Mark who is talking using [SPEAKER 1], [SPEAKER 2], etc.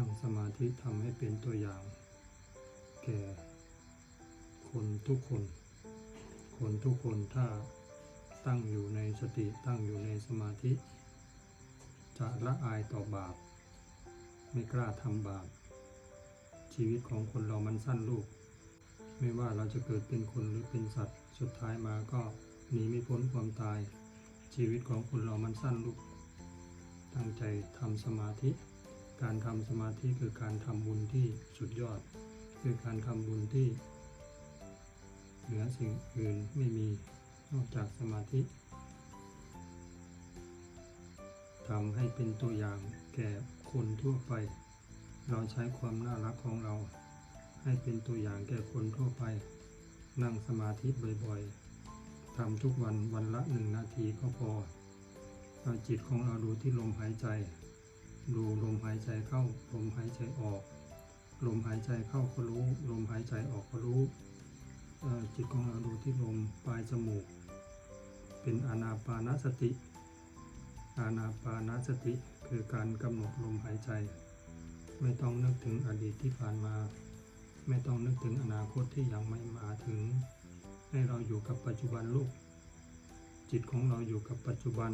[SPEAKER 1] นั่งสมาธิทำให้เป็นตัวอย่าง แก่คนทุกคน คนทุกคนถ้าตั้งอยู่ในสติตั้งอยู่ในสมาธิ จะละอายต่อบาป ไม่กล้าทำบาป ชีวิตของคนเรามันสั้นลูก ไม่ว่าเราจะเกิดเป็นคนหรือเป็นสัตว์ สุดท้ายมาก็หนีไม่พ้นความตาย ชีวิตของคนเรามันสั้นลูก ตั้งใจทำสมาธิ การทำสมาธิคือการทำบุญที่สุดยอด คือการทำบุญที่ เหนือสิ่งอื่นไม่มีนอกจากสมาธิทำให้เป็นตัวอย่างแก่คนทั่วไป เราใช้ความน่ารักของเรา ให้เป็นตัวอย่างแก่คนทั่วไป นั่งสมาธิบ่อยๆทำทุกวันวันละหนึ่งนาทีก็พอเอาจิตของเราดูที่ลมหายใจ ดูลมหายใจเข้าลมหายใจออก ลมหายใจเข้าก็รู้ ลมหายใจออกก็รู้จิตของเราดูที่ลมปลายจมูก เป็นอานาปานสติ อานาปานสติคือการกำหนดลมหายใจ ไม่ต้องนึกถึงอดีตที่ผ่านมา ไม่ต้องนึกถึงอนาคตที่ยังไม่มาถึง ให้เราอยู่กับปัจจุบันลูกจิตของเราอยู่กับปัจจุบัน